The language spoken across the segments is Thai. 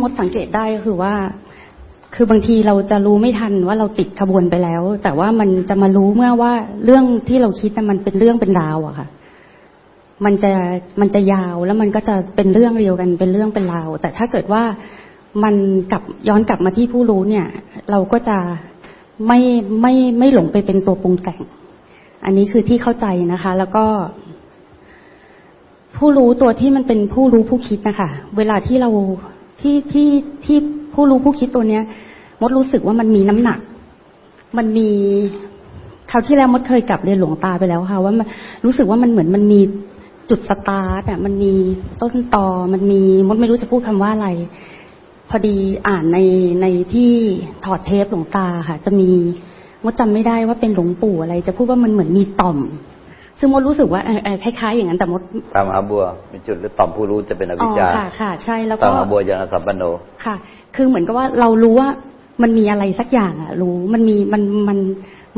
่มดสังเกตได้ก็คือว่า คือบางทีเราจะรู้ไม่ทันว่าเราติดขบวนไปแล้ว แต่ว่ามันจะมารู้เมื่อว่าเรื่องที่เราคิดนะมันเป็นเรื่องเป็นราวอะค่ะ มันจะมันจะยาวแล้วมันก็จะเป็นเรื่องเดียวกันเป็นเรื่องเป็นราว แต่ถ้าเกิดว่ามันกลับย้อนกลับมาที่ผู้รู้เนี่ย เราก็จะไม่ไม่ไม่หลงไปเป็นตัวปรุงแต่ง อันนี้คือที่เข้าใจนะคะ แล้วก็ ผู้รู้ตัวที่มันเป็นผู้รู้ผู้คิดนะคะ เวลาที่เรา ที่ที่ที่ผู้รู้ผู้คิดตัวเนี้ย มดรู้สึกว่ามันมีน้ำหนัก มันมีคราวที่แล้วมดเคยกลับเรียนหลวงตาไปแล้วค่ะ ว่ามันรู้สึกว่ามันเหมือนมันมีจุดสตาร์ทอะมันมีต้นตอมันมีมดไม่รู้จะพูดคำว่าอะไร พอดีอ่านในในที่ถอดเทปหลวงตาค่ะ จะมีมดจำไม่ได้ว่าเป็นหลวงปู่อะไร จะพูดว่ามันเหมือนมีต่อม ซึ่งมดรู้สึกว่าเออเออคล้ายๆ อย่างนั้นแต่มดตามหาบัวมีจุดหรือต่อมผู้รู้จะเป็นอวิชชาค่ะค่ะใช่แล้วตาก็มหาบัวยังอสัมปันโนค่ะ คือเหมือนกับว่าเรารู้ว่ามันมีอะไรสักอย่างอะรู้มันมีมันมัน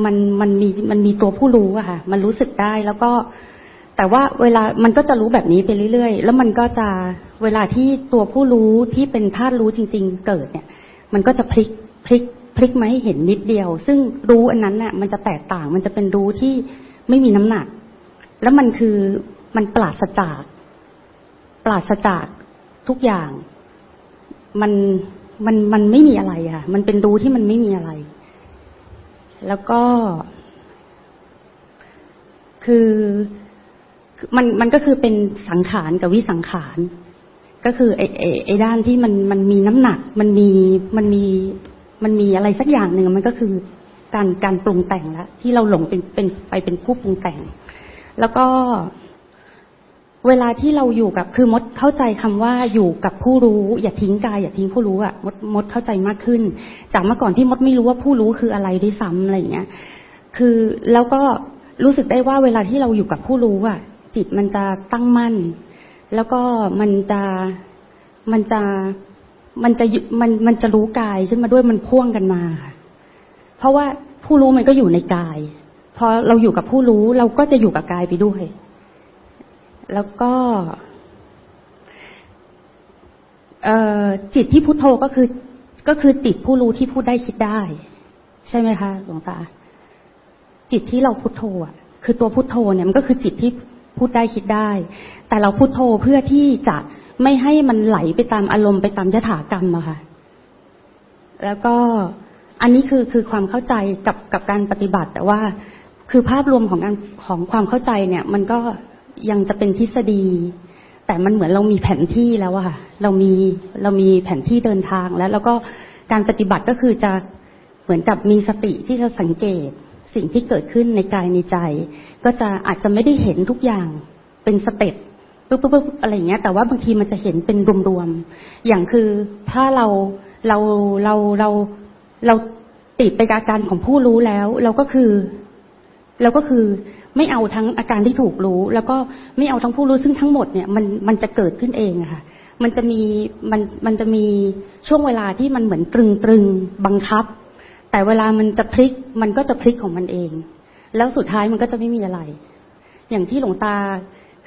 มันมันมีมันมีตัวผู้รู้อะค่ะ มันรู้สึกได้แล้วก็ แต่ว่าเวลามันก็จะรู้แบบนี้ไปเรื่อยๆ แล้วมันก็จะเวลาที่ตัวผู้รู้ที่เป็นธาตุรู้จริง ๆ เกิดเนี่ย มันก็จะพลิกพลิกพลิกมาให้เห็นนิดเดียว ซึ่งรู้อันนั้นน่ะ มันจะแตกต่าง มันจะเป็นรู้ที่ไม่มีน้ำหนัก แล้วมันคือมันปราศจาก ปราศจากทุกอย่าง มันมันมันไม่มีอะไรอะมันเป็นรู้ที่มันไม่มีอะไร แล้วก็ คือมันมันก็คือเป็นสังขารกับวิสังขาร ก็คือไอ้ไอไอด้านที่มันมันมีน้ำหนัก มันมีมันมีมันมีอะไรสักอย่างหนึ่งมันก็คือการการปรุงแต่งล้วที่เราหลงเป็นเป็นไปเป็นผู้ปรุงแต่ง แล้วก็เวลาที่เราอยู่กับคือมดเข้าใจคำว่าอยู่กับผู้รู้ อย่าทิ้งกายอย่าทิ้งผู้รู้อะมดมดเข้าใจมากขึ้น จากเมื่อก่อนที่มดไม่รู้ว่าผู้รู้คืออะไรด้วยซ้ำอะไรอย่างเงี้ย คือแล้วก็รู้สึกได้ว่าเวลาที่เราอยู่กับผู้รู้อะจิตมันจะตั้งมั่น แล้วก็มันจะมันจะมันจะมันมันจะรู้กายขึ้นมาด้วยมันพ่วงกันมาค่ะเพราะว่าผู้รู้มันก็อยู่ในกาย พอเราอยู่กับผู้รู้เราก็จะอยู่กับกายไปด้วย แล้วก็เออจิตที่พุทโธก็คือ ก็คือจิตผู้รู้ที่พูดได้คิดได้ ใช่ไหมคะหลวงตา จิตที่เราพุทโธอะ คือตัวพุทโธเนี่ยมันก็คือจิตที่พูดได้คิดได้ แต่เราพุทโธเพื่อที่จะไม่ให้มันไหลไปตามอารมณ์ไปตามยถากรรมอะค่ะ แล้วก็ อันนี้คือคือความเข้าใจกับกับการปฏิบัติ แต่ว่าคือภาพรวมของการของความเข้าใจเนี่ย มันก็ยังจะเป็นทฤษฎี แต่มันเหมือนเรามีแผนที่แล้วอะค่ะเรามีเรามีแผนที่เดินทางแล้ว แล้วก็การปฏิบัติก็คือจะเหมือนกับมีสติที่จะสังเกตสิ่งที่เกิดขึ้นในกายในใจ ก็จะอาจจะไม่ได้เห็นทุกอย่างเป็นสเต็ปปุ๊บปุ๊บปุ๊บอะไรอย่างเงี้ย แต่ว่าบางทีมันจะเห็นเป็นรวมๆอย่างคือถ้าเราเราเราเรา เราติดไปกับอาการของผู้รู้แล้ว เราก็คือ เราก็คือไม่เอาทั้งอาการที่ถูกรู้ แล้วก็ไม่เอาทั้งผู้รู้ซึ่งทั้งหมดเนี่ยมันมันจะเกิดขึ้นเองอะค่ะ มันจะมีมันมันจะมีช่วงเวลาที่มันเหมือนตรึงตรึงบังคับ แต่เวลามันจะพลิกมันก็จะพลิกของมันเอง แล้วสุดท้ายมันก็จะไม่มีอะไร อย่างที่หลวงตา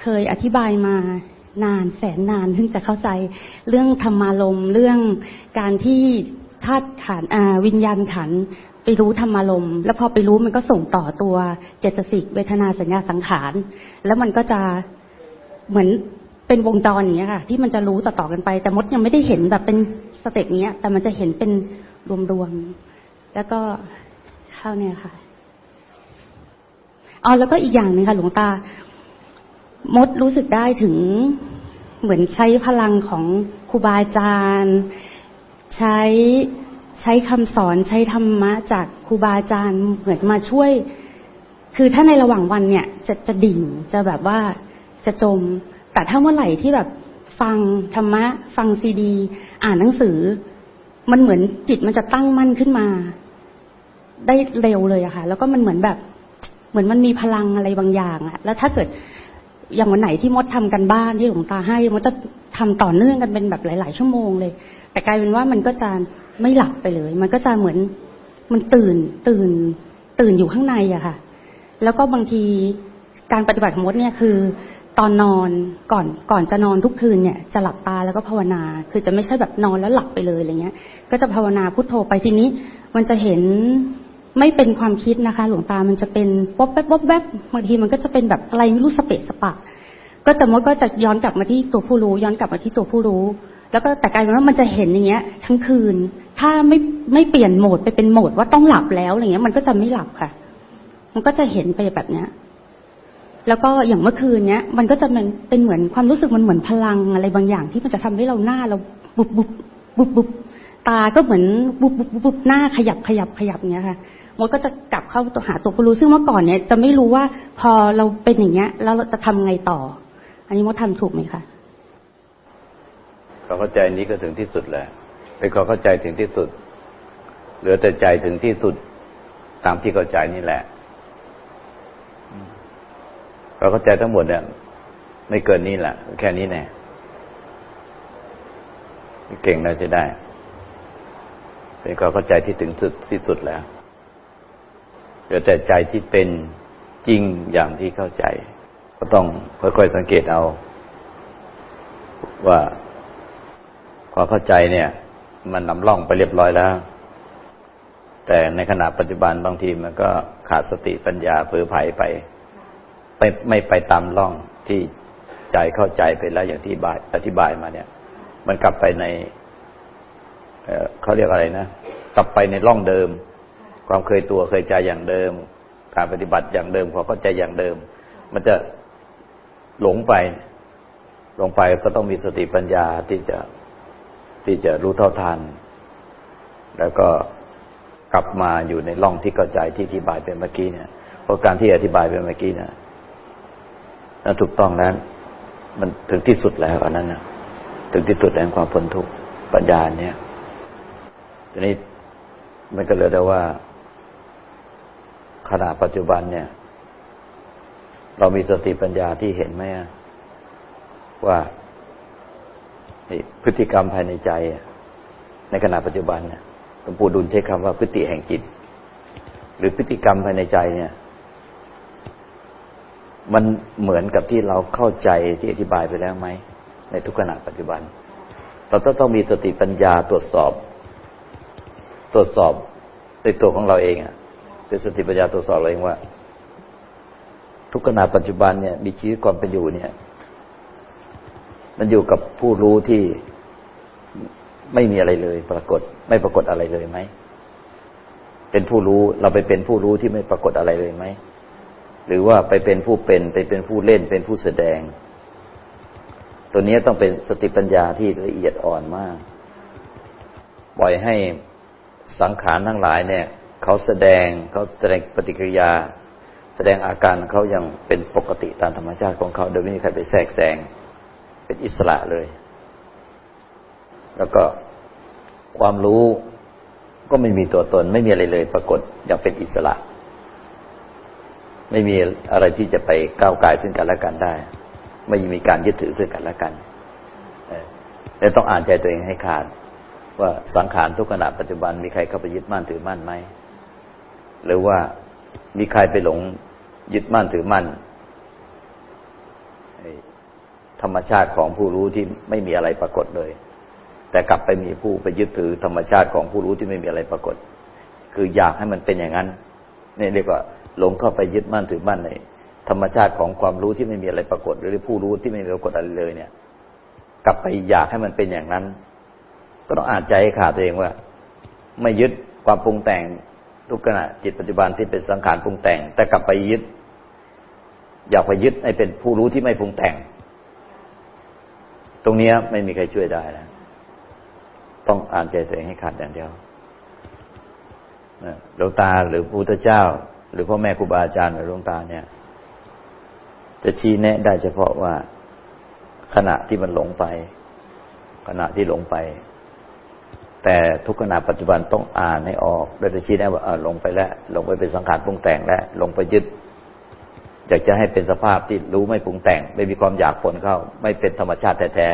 เคยอธิบายมานานแสนนานถึงจะเข้าใจเรื่องธรรมารมเรื่องการที่ ธาตุขันอวิญญาณขันไปรู้ธรรมารมณ์แล้วพอไปรู้มันก็ส่งต่อตัวเจตสิกเวทนาสัญญาสังขาร แล้วมันก็จะเหมือนเป็นวงจรอย่างเงี้ยค่ะ ที่มันจะรู้ต่อๆกันไป แต่มดยังไม่ได้เห็นแบบเป็นสเต็ปเนี้ย แต่มันจะเห็นเป็นรวมๆแล้วก็เข้าเนี่ยค่ะอ๋อแล้วก็อีกอย่างหนึ่งค่ะ หลวงตามดรู้สึกได้ถึงเหมือนใช้พลังของครูบาอาจารย์ ใช้ใช้คำสอนใช้ธรรมะจากครูบาอาจารย์เหมือนมาช่วย คือถ้าในระหว่างวันเนี่ย จะจะดิ่งจะแบบว่าจะจม แต่ถ้าเมื่อไหร่ที่แบบฟังธรรมะ ฟังซีดี อ่านหนังสือ มันเหมือนจิตมันจะตั้งมั่นขึ้นมา ได้เร็วเลยอะค่ะ แล้วก็มันเหมือนแบบ เหมือนมันมีพลังอะไรบางอย่างอะแล้วถ้าเกิด อย่างวันไหนที่มดทำกันบ้านที่หลวงตาให้มดจะทำต่อเนื่องกันเป็นแบบหลาย ๆ ชั่วโมงเลย แต่กลายเป็นว่ามันก็จะไม่หลับไปเลย มันก็จะเหมือนมันตื่นตื่นตื่นอยู่ข้างในอะค่ะ แล้วก็บางทีการปฏิบัติของมดเนี่ยคือ ตอนนอนก่อนก่อนจะนอนทุกคืนเนี่ย จะหลับตาแล้วก็ภาวนา คือจะไม่ใช่แบบนอนแล้วหลับไปเลยอะไรเงี้ย ก็จะภาวนาพุทโธไปทีนี้ มันจะเห็น ไม่เป็นความคิดนะคะ หลวงตามันจะเป็นป๊อบแป๊บป๊อบแป๊บบางทีมันก็จะเป็นแบบอะไรไม่รู้สเปะสปะ ก็จะมดก็จะย้อนกลับมาที่ตัวผู้รู้ ย้อนกลับมาที่ตัวผู้รู้ แล้วก็แต่กลายเป็นว่ามันจะเห็นอย่างเงี้ย ทั้งคืน ถ้าไม่ไม่เปลี่ยนโหมดไปเป็นโหมดว่าต้องหลับแล้วอะไรเงี้ย มันก็จะไม่หลับค่ะ มันก็จะเห็นไปแบบเนี้ยแล้วก็อย่างเมื่อคืนเนี้ย มันก็จะเป็นเป็นเหมือนความรู้สึกมันเหมือนพลังอะไรบางอย่างที่มันจะทำให้เราหน้าเราบุบบุบบุบบุบตาก็เหมือนบุบบุบบุบบุบหน้าขยับขยับขยับเนี้ยค่ะ มดก็จะกลับเข้าตัวหาตัวผู้รู้ ซึ่งเมื่อก่อนเนี้ยจะไม่รู้ว่าพอเราเป็นอย่างเงี้ย แล้วเราจะทำไงต่อ อันนี้มดทำถูกไหมคะความเข้าใจนี้ก็ถึงที่สุดแหละเป็นความเข้าใจถึงที่สุด เหลือแต่ใจถึงที่สุดตามที่เข้าใจนี่แหละควาเข้าใจทั้งหมดเนี่ยไม่เกินนี้แหละแค่นี้แน่เก่งน่าจะได้ เป็นความเข้าใจที่ถึงสุดที่สุดแล้ว เหลือแต่ใจที่เป็นจริงอย่างที่เข้าใจ ก็ต้องค่อยๆสังเกตเอา ว่าความเข้าใจเนี่ย มันนำล่องไปเรียบร้อยแล้ว แต่ในขณะปัจจุบันบางทีมันก็ขาดสติปัญญาเผลอไผลไปไปไม่ไปตามล่องที่ใจเข้าใจไปแล้วอย่างที่อธิบายมาเนี่ย มันกลับไปในเเขาเรียกอะไรนะ กลับไปในร่องเดิม ความเคยตัวเคยใจอย่างเดิม การปฏิบัติอย่างเดิมความเข้าใจอย่างเดิม มันจะหลงไป หลงไปก็ต้องมีสติปัญญาที่จะที่จะรู้เท่าทัน แล้วก็กลับมาอยู่ในร่องที่เข้าใจที่อธิบายไปเมื่อกี้เนี่ยเพราะการที่อธิบายไปเมื่อกี้เนี่ยนั่นถูกต้องแล้วมันถึงที่สุดแล้วอันนั้นนะถึงที่สุดแห่งความพ้นทุกข์ปัญญาเนี่ยทีนี้มันก็เลยได้ว่า ขณะปัจจุบันเนี่ย เรามีสติปัญญาที่เห็นไหมว่าพฤติกรรมภายในใจ ในขณะปัจจุบันเนี่ยหลวงปู่ดุลใช้คำว่าพฤติแห่งจิต หรือพฤติกรรมภายในใจเนี่ย มันเหมือนกับที่เราเข้าใจที่อธิบายไปแล้วไหม ในทุกขณะปัจจุบัน เราต้องต้องมีสติปัญญาตรวจสอบ ตรวจสอบในตัวของเราเองอะ เป็นสติปัญญาตรวจสอบเราเองว่า ทุกขณะปัจจุบันเนี่ย มีชีวิตความเป็นอยู่เนี่ย มันอยู่กับผู้รู้ที่ไม่มีอะไรเลย ปรากฏ ไม่ปรากฏอะไรเลยไหมเป็นผู้รู้เราไปเป็นผู้รู้ที่ไม่ปรากฏอะไรเลยไหมหรือว่าไปเป็นผู้เป็นไปเป็นผู้เล่นเป็นผู้แสดง ตัวนี้ต้องเป็นสติปัญญาที่ละเอียดอ่อนมาก ปล่อยให้สังขารทั้งหลายเนี่ย เขาแสดงเขาแสดงปฏิกิริยา แสดงอาการเขาย่างเป็นปกติตามธรรมชาติของเขาโดยไม่มีใครไปแทรกแซงเป็นอิสระเลย แล้วก็ความรู้ก็ไม่มีตัวตน ไม่มีอะไรเลย ปรากฏอย่างเป็นอิสระ ไม่มีอะไรที่จะไปก้าวไกลซึ่งกันและกันได้ ไม่มีการยึดถือซึ่งกันและกันเออแล้วต้องอ่านใจตัวเองให้ขาด ว่าสังขารทุกขณะปัจจุบันมีใครเข้าไปยึดมั่นถือมั่นไหม หรือว่ามีใครไปหลงยึดมั่นถือมั่นธรรมชาติของผู้รู้ที่ไม่มีอะไรปรากฏเลย แต่กลับไปมีผู้ไปยึดถือธรรมชาติของผู้รู้ที่ไม่มีอะไรปรากฏ คืออยากให้มันเป็นอย่างนั้นนี่เรียกว่าหลงเข้าไปยึดมั่นถือมั่นในธรรมชาติของความรู้ที่ไม่มีอะไรปรากฏ หรือผู้รู้ที่ไม่มีปรากฏอะไรเลยเนี่ย กลับไปอยากให้มันเป็นอย่างนั้น ก็ต้องอ่านใจให้ขาดตัวเองว่า ไม่ยึดความปรุงแต่ง ทุกขณะจิตปัจจุบันที่เป็นสังขารปรุงแต่ง แต่กลับไปยึด อยากไปยึดให้เป็นผู้รู้ที่ไม่ปรุงแต่ง ตรงนี้ไม่มีใครช่วยได้นะต้องอ่านใจตัวเองให้ขาดอย่างเดียวหลวงตาหรือพระพุทธเจ้า หรือพ่อแม่ครูบาอาจารย์หรือหลวงตาเนี่ย จะชี้แนะได้เฉพาะว่าขณะที่มันหลงไป ขณะที่หลงไป แต่ทุกขณะปัจจุบันต้องอ่านให้ออกโดยจะชี้แนะว่าเออลงไปแล้ว ลงไปเป็นสังขารปรุงแต่งแล้ว ลงไปยึดอยากจะให้เป็นสภาพที่รู้ไม่ปรุงแต่ง ไม่มีความอยากผลเข้า ไม่เป็นธรรมชาติแท้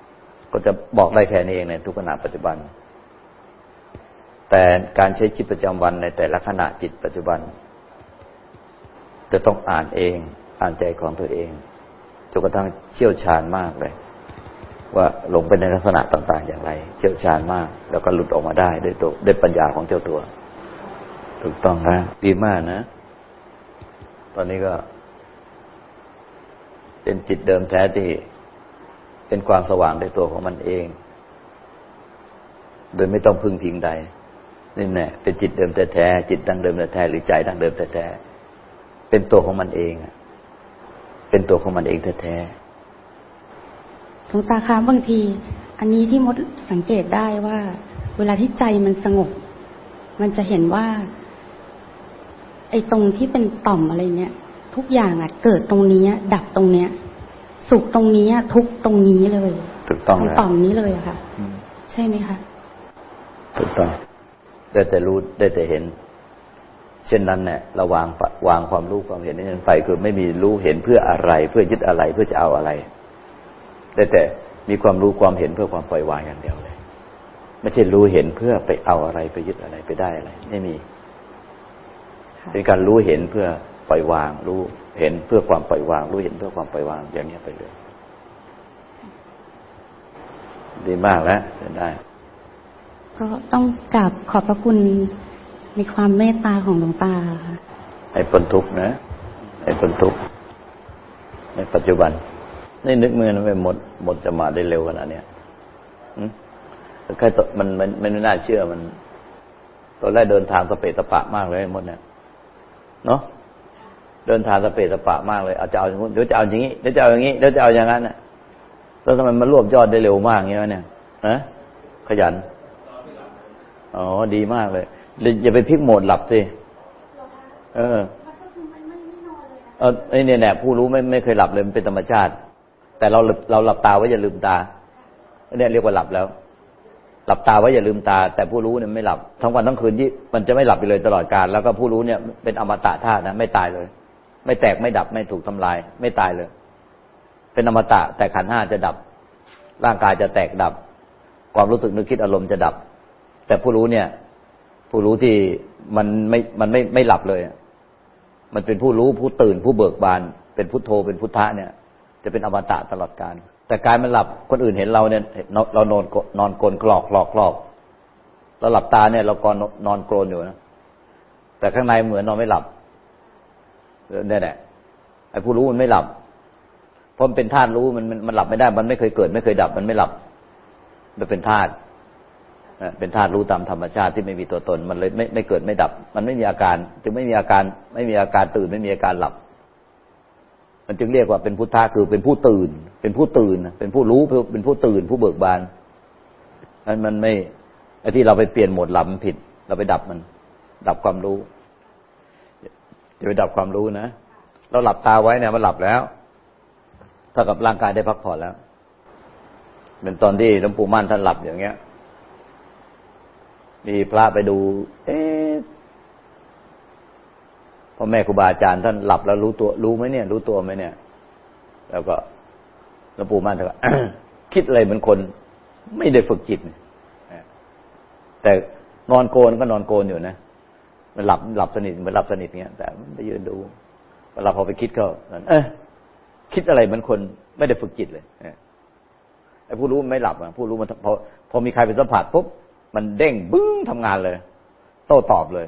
ๆก็จะบอกได้แค่นี้เองในทุกขณะปัจจุบัน แต่การใช้ชีวิตประจำวันในแต่ละขณะจิตปัจจุบัน จะต้องอ่านเอง อ่านใจของตัวเองจนกระทั่งเชี่ยวชาญมากเลย ว่าหลงไปในลักษณะต่าง ๆ อย่างไร เชี่ยวชาญมาก แล้วก็หลุดออกมาได้ด้วยตัวด้วยปัญญาของเจ้าตัว ถูกต้องนะดีมากนะ ตอนนี้ก็ เป็นจิตเดิมแท้ที่ เป็นความสว่างในตัวของมันเอง โดยไม่ต้องพึ่งพิงใดนี่แน่เป็นจิตเดิมแท้ๆจิตดั้งเดิมแท้ๆหรือใจดั้งเดิมแท้ๆเป็นตัวของมันเองเป็นตัวของมันเองแท้ ลวงตาคะบางที อันนี้ที่มดสังเกตได้ว่า เวลาที่ใจมันสงบ มันจะเห็นว่า ไอ้ตรงที่เป็นต่อมอะไรเนี่ย ทุกอย่างอะ เกิดตรงนี้ดับตรงเนี้ย สุขตรงนี้ทุกข์ตรงนี้เลยๆถูกต้องของแล้วต่อมนี้เลยอะค่ะอืมใช่ไหมคะถูกต้องได้แต่รู้ได้แต่เห็น เช่นนั้นเนี่ยเราวางปะวางความรู้ความเห็นนั้นไปคือไม่มีรู้เห็นเพื่ออะไร เพื่อยึดอะไรเพื่อจะเอาอะไร ได้แต่มีความรู้ความเห็นเพื่อความปล่อยวางอย่างเดียวเลย ไม่ใช่รู้เห็นเพื่อไปเอาอะไรไปยึดอะไรไปได้อะไร ไม่มีค่ะเป็นการรู้เห็นเพื่อปล่อยวาง รู้เห็นเพื่อความปล่อยวาง รู้เห็นเพื่อความปล่อยวางอย่างนี้ยไปเลยดีมากแล้วจะได้ ก็ต้องกราบขอบพระคุณในความเมตตาของหลวงตาค่ะให้พ้นทุกข์นะให้พ้นทุกข์ในปัจจุบัน นี่นึกมือนะไม่หมดหมดจะมาได้เร็วขนาดเนี้ยหึแค่ตมันมันมันไม่น่าเชื่อมันตอนแรกเดินทางสเปะสปะมากเลยไอ้มดเนี่ยเนาะเดินทางสเปะสปะมากเลยเอาจะเอาอย่างนู้นเดี๋ยวจะเอาอย่างนี้เดี๋ยวจะเอาอย่างนี้เดี๋ยวจะเอาอย่างนั้นน่ะแล้วทำไมมันรวบยอดได้เร็วมากอย่างเงี้ยเนี่ยฮะขยันอ๋อดีมากเลยอย่าไปพลิกโหมดหลับสิเออเออไอ้เนี่ยแน่ผู้รู้ไม่ไม่เคยหลับเลยมันเป็นธรรมชาติ แต่เราเราหลับตาไว้อย่าลืมตาเนี่ยเรียกว่าหลับแล้ว หลับตาไว้อย่าลืมตา แต่ผู้รู้เนี่ยไม่หลับทั้งวันทั้งคืนที่มันจะไม่หลับไปเลยตลอดกาลแล้วก็ผู้รู้เนี่ยเป็นอมตะธาตุนะไม่ตายเลย ไม่แตกไม่ดับไม่ถูกทำลาย ไม่ตายเลย เป็นอมตะ แต่ขันห้าจะดับ ร่างกายจะแตกดับ ความรู้สึกนึกคิดอารมณ์จะดับ แต่ผู้รู้เนี่ย ผู้รู้ที่มันไม่มันไม่ไม่หลับเลย มันเป็นผู้รู้ผู้ตื่นผู้เบิกบาน เป็นพุทโธเป็นพุทธะเนี่ย จะเป็นอมตะตลอดการแต่กายมันหลับคนอื่นเห็นเราเนี่ยเรานอนนอนกลนกรอกกรอกกรอกเราหลับตาเนี่ย เรากอนนอนกรนอยู่นะแต่ข้างในเหมือนนอนไม่หลับเนี่ยแหละไอ้ผู้รู้มันไม่หลับเพราะมันเป็นธาตุรู้มันมันมันหลับไม่ได้ มันไม่เคยเกิด ไม่เคยดับ มันไม่หลับ มันเป็นธาตุเป็นธาตุรู้ตามธรรมชาติที่ไม่มีตัวตน มันเลยไม่ไม่เกิดไม่ดับ มันไม่มีอาการ จึงไม่มีอาการ ไม่มีอาการตื่นไม่มีอาการหลับ มันจึงเรียกว่าเป็นพุทธะคือเป็นผู้ตื่น เป็นผู้ตื่น เป็นผู้รู้เป็นผู้ตื่น ผู้เบิกบานนั้นมันไม่ไอ้ที่เราไปเปลี่ยนโหมดหลับมันผิด เราไปดับมัน ดับความรู้จะไปดับความรู้นะเราหลับตาไว้เนี่ยมันหลับแล้วเท่ากับร่างกายได้พักผ่อนแล้ว เป็นตอนที่หลวงปู่มั่นท่านหลับอย่างเงี้ย มีพระไปดู เอ๊ะ พ่อแม่ครูบาอาจารย์ท่านหลับแล้วรู้ตัวรู้ไหมเนี่ย รู้ตัวไหมเนี่ย แล้วก็หลวงปู่มั่นท่านก็คิดอะไรเหมือนคน ไม่ได้ฝึกจิตแต่นอนโกนก็นอนโกนอยู่นะมันหลับหลับสนิทเหมือนหลับสนิทเงี้ยแต่มันไปยืนดูเวลาพอไปคิดก็เออคิดอะไรเหมือนคนไม่ได้ฝึกจิตเลยไอ้ผู้รู้ไม่หลับอะผู้รู้มันพอพอมีใครไปสัมผัสปุ๊บมันเด้งบึ้งทำงานเลย โต้ตอบเลย